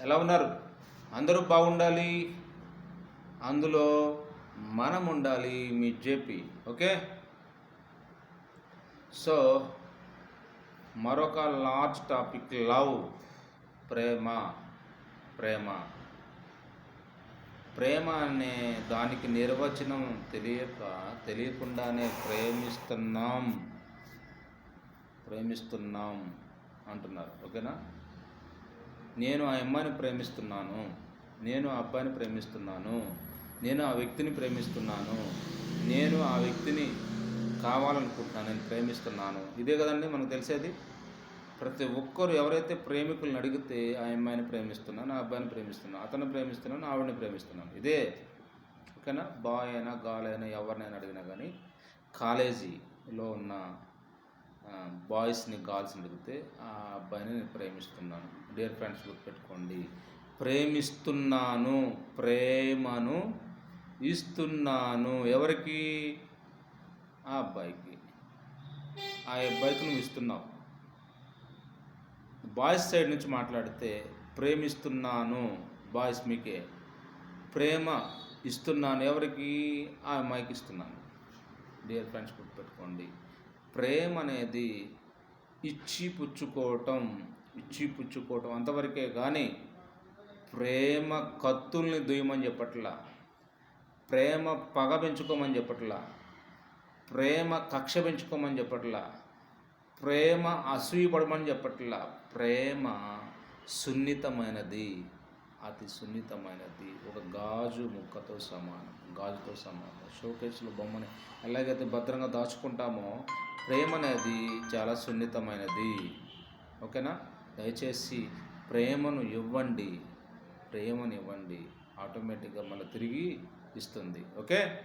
ఎలా ఉన్నారు? అందరూ బాగుండాలి. అందులో మనం ఉండాలి మీ జేపీ ఓకే? సో మరొక లార్జ్ టాపిక్ లవ్ ప్రేమ ప్రేమ. ప్రేమ అనే దానికి నిర్వచనం తెలియక తెలియకుండానే ప్రేమిస్తున్నాం. ప్రేమిస్తున్నాం అంటున్నారు ఓకేనా? నేను ఆ అమ్మాయిని ప్రేమిస్తున్నాను. నేను ఆ అబ్బాయిని ప్రేమిస్తున్నాను. నేను ఆ వ్యక్తిని ప్రేమిస్తున్నాను. నేను ఆ వ్యక్తిని కావాలనుకుంటున్నాను. నేను ప్రేమిస్తున్నాను. ఇదే కదండి మనకు తెలిసేది? ప్రతి ఒక్కరు ఎవరైతే ప్రేమికులను అడిగితే ఆ అమ్మాయిని ప్రేమిస్తున్నాను ఆ అబ్బాయిని ప్రేమిస్తున్నాను అతను ప్రేమిస్తున్నాను ఆవిడని ప్రేమిస్తున్నాను. ఇదే. ఓకేనా? బాయ్ అయినా గాల్ అయినా ఎవరినైనా అడిగినా కానీ కాలేజీలో ఉన్న బాయ్స్ని గర్ల్స్ని అడిగితే ఆ అబ్బాయిని నేను ప్రేమిస్తున్నాను. డియర్ ఫ్రెండ్స్ గుర్తుపెట్టుకోండి. ప్రేమిస్తున్నాను ప్రేమను ఇస్తున్నాను. ఎవరికి? ఆ అబ్బాయికి. ఆ అబ్బాయికి నువ్వు ఇస్తున్నావు. బాయ్స్ సైడ్ నుంచి మాట్లాడితే ప్రేమిస్తున్నాను. బాయ్స్ మీకే. ప్రేమ ఇస్తున్నాను. ఎవరికి? ఆ అమ్మాయికి ఇస్తున్నాను. డియర్ ఫ్రెండ్స్ గుర్తుపెట్టుకోండి. ప్రేమ అనేది ఇచ్చి పుచ్చుకోవటం ఇచ్చి పుచ్చుకోవటం అంతవరకే కానీ ప్రేమ కత్తుల్ని దుయ్యమని చెప్పట్లా ప్రేమ పగ పెంచుకోమని చెప్పట్లా ప్రేమ కక్ష పెంచుకోమని చెప్పట్లా ప్రేమ అసూయపడమని చెప్పట్లా ప్రేమ సున్నితమైనది అతి సున్నితమైనది ఒక గాజు ముక్కతో సమానం గాజుతో సమానం. షోకేస్లో బొమ్మని ఎలాగైతే భద్రంగా దాచుకుంటామో ప్రేమ అనేది చాలా సున్నితమైనది. ఓకేనా? దయచేసి ప్రేమను ఇవ్వండి. ప్రేమను ఇవ్వండి. ఆటోమేటిక్గా మళ్ళీ తిరిగి ఇస్తుంది. ఓకే?